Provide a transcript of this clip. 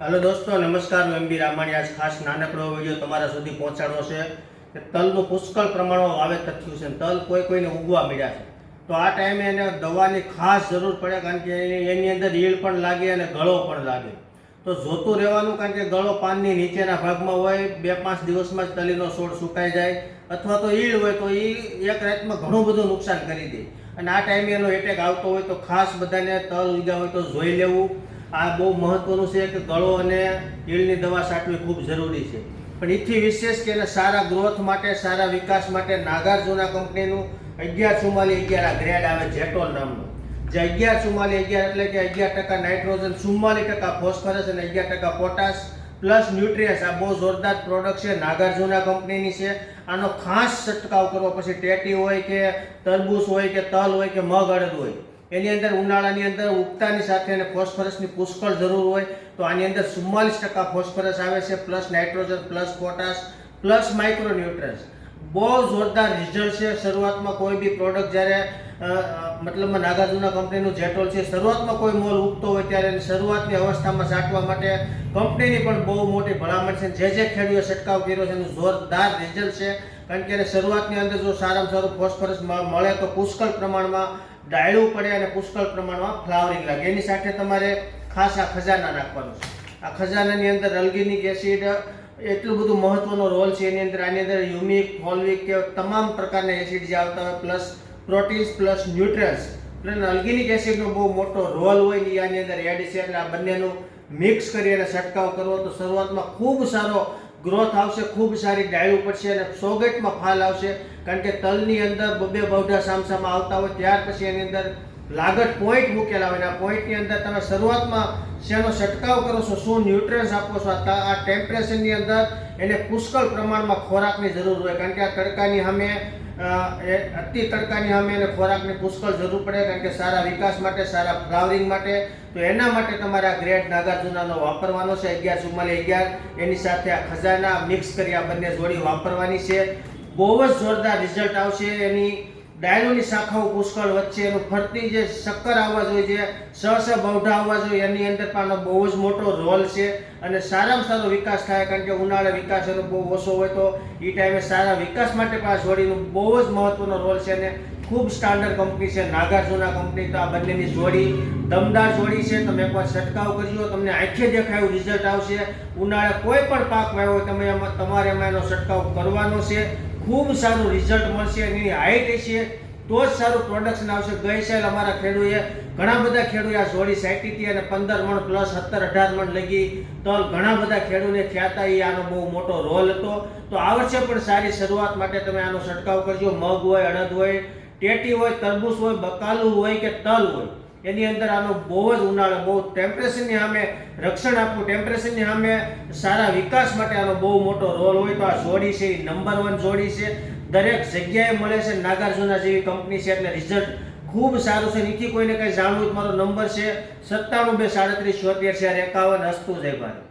હાલો દોસ્તો, નમસ્કાર. હું એમબી રામાણી. આજ ખાસ નાનકડો વીડિયો તમારા સુધી પહોંચાડવો છે. કે તલનું પુષ્કળ પ્રમાણમાં વાવેતર થયું છે તલ કોઈ કોઈને ઉગવા મળ્યા છે. તો આ ટાઈમે એને દવાની ખાસ જરૂર પડે, કારણ કે એની અંદર ઈળ પણ લાગે અને ગળો પણ લાગે. તો જોતું રહેવાનું, કારણ કે ગળો પાનની નીચેના ભાગમાં હોય, બે પાંચ દિવસમાં જ તલીનો છોડ સુકાઈ જાય, અથવા તો ઈળ હોય તો એ એક રાતમાં ઘણું બધું નુકસાન કરી દે. અને આ ટાઈમે એનો એટેક આવતો હોય તો ખાસ બધાને તલ ઉગ્યા હોય તો જોઈ લેવું. આ બહુ મહત્વનું છે કે ગળો અને ઈળની દવા છાંટવી ખૂબ જરૂરી છે. પણ એથી વિશેષ કે એને સારા ગ્રોથ માટે, સારા વિકાસ માટે નાગાર્જુના કંપનીનું અગિયાર ચુમ્માલી અગિયાર આ ગ્રેડ આવે જેટોલ નામનું. જે અગિયાર ચુમ્માલી અગિયાર એટલે કે અગિયાર ટકા નાઇટ્રોજન ચુમ્માલી ટકા ફોસ્ફરસ અને અગિયાર ટકા પોટાશ, પ્લસ ન્યુટ્રિયન્સ. આ બહુ જોરદાર પ્રોડક્ટ છે, નાગાર્જુના કંપનીની છે. આનો ખાસ છંટકાવ કરવો. પછી ટેટી હોય કે તરબૂચ હોય કે તલ હોય કે મગ અડદ હોય. એની અંદર ઉનાળાની અંદર ઉગતાની સાથે અને ફોસ્ફરસની પુષ્કળ જરૂર હોય તો આની અંદર ચુમ્માલીસ ટકા ફોસ્ફરસ આવે છે plus nitrogen plus potash plus micronutrients બહુ જોરદાર રિઝલ્ટ છે. શરૂઆતમાં કોઈ બી પ્રોડક્ટ જ્યારે મતલબ નાગાર્જુના કંપનીનું જેટોલ છે, શરૂઆતમાં કોઈ મોલ ઉગતો હોય ત્યારે એની શરૂઆતની અવસ્થામાં છાંટવા માટે કંપનીની પણ બહુ મોટી ભલામણ છે. જે જે ખેડૂએ છંટકાવ કર્યો છે, એનું જોરદાર રિઝલ્ટ છે. કારણ કે એને શરૂઆતની અંદર જો સારામાં સારું ફોસ્ફરસ મળે તો પુષ્કળ પ્રમાણમાં ડાયડું પડે અને પુષ્કળ પ્રમાણમાં ફ્લાવરિંગ લાગે. એની સાથે તમારે ખાસ આ ખજાના નાખવાનું છે. આ ખજાનાની અંદર અલ્ગિનિક એસિડ એટલું બધું મહત્વનો રોલ છે એની અંદર. આની અંદર યુમિક, ફોલ્વિક કે તમામ પ્રકારના એસિડ જે આવતા હોય plus proteins plus nutrients plus alginic એસિડનો બહુ મોટો રોલ હોય એ આની અંદર એડ છે. એટલે આ બંનેનું મિક્સ કરી અને છંટકાવ કરવો તો શરૂઆતમાં ખૂબ સારો ગ્રોથ આવશે, ખૂબ સારી ડાળીઓ પડશે અને સોગેટમાં ફાલ આવશે. કારણ કે તલની અંદર બબે બહુડા સામસામાં આવતા હોય, ત્યાર પછી એની અંદર લાગત પોઈન્ટ મૂકેલા હોય આ પોઈન્ટની અંદર તમે શરૂઆતમાં શેનો છંટકાવ કરો છો, શું ન્યુટ્રન્સ આપો છો, આ ટેમ્પરેચરની અંદર એને પુષ્કળ પ્રમાણમાં ખોરાકની જરૂર હોય. કારણ કે આ તડકાની સામે અતિ તડકાની સામે એને ખોરાકની પુષ્કળ જરૂર પડે. કારણ કે સારા વિકાસ માટે, સારા ફ્લાવરિંગ માટે. તો એના માટે તમારે આ ગ્રેડ નાગાર્જુનાનો વાપરવાનો છે. અગિયાર ચુમ્માલી અગિયાર. એની સાથે આ ખજાના મિક્સ કરી આ બંને જોડી વાપરવાની છે. બહુ જ જોરદાર રિઝલ્ટ આવશે એની ડાયલોની શાખાઓ પુષ્કળ વચ્ચે એનું ફરતી જે શક્કર આવવા જોઈએ, જે સ સ બૌઢા આવવા જોઈએ, એની અંદર પણ આનો બહુ જ મોટો રોલ છે. અને સારામાં સારો વિકાસ થાય, કારણ કે ઉનાળે વિકાસ એનો બહુ ઓછો હોય તો એ ટાઈમે સારા વિકાસ માટે પણ આ જોડીનો બહુ જ મહત્વનો રોલ છે. અને ખૂબ સ્ટાન્ડર્ડ કંપની છે, નાગાર્જુના કંપની. તો આ બંનેની જોડી દમદાર જોડી છે. તમે એકવાર છંટકાવ કરજો, તમને આંખે દેખાયું રિઝલ્ટ આવશે. ઉનાળે કોઈ પણ પાક વાવ્યો તમે એમાં તમારે એમાં એનો છંટકાવ કરવાનો છે. ખૂબ સારું રિઝલ્ટ મળશે એની હાઈટ છે તો જ સારું પ્રોડક્શન આવશે. ગઈ સાલ અમારા ખેડૂએ ઘણા બધા ખેડૂએ આ જોડી સાઈટી અને પંદર મણ પ્લસ સત્તર અઢાર મણ લગી. તલ ઘણા બધા ખેડૂને થયા એ આનો બહુ મોટો રોલ હતો. તો આ વર્ષે પણ સારી શરૂઆત માટે તમે આનો છંટકાવ કરજો. મગ હોય, અડદ હોય, ટેટી હોય, તરબૂચ હોય, બકાલું હોય કે તલ હોય. એની અંદર આનો બહુ જ ઉનાળો, બહુ ટેમ્પરેચરની સામે રક્ષણ આપવું ટેમ્પરેચરની સામે સારા વિકાસ માટે આનો બહુ મોટો રોલ હોય તો આ જોડી છે એ નંબર વન જોડી છે. દરેક જગ્યાએ મળે છે, નાગાર્જુના જેવી કંપની છે, એટલે રિઝલ્ટ ખૂબ સારું છે. નીથી કોઈને કંઈ જાણવું મારો નંબર છે સત્તાણું બે સાડત્રીસ છોતેર ચાર એકાવન હસ્તું જય ભારત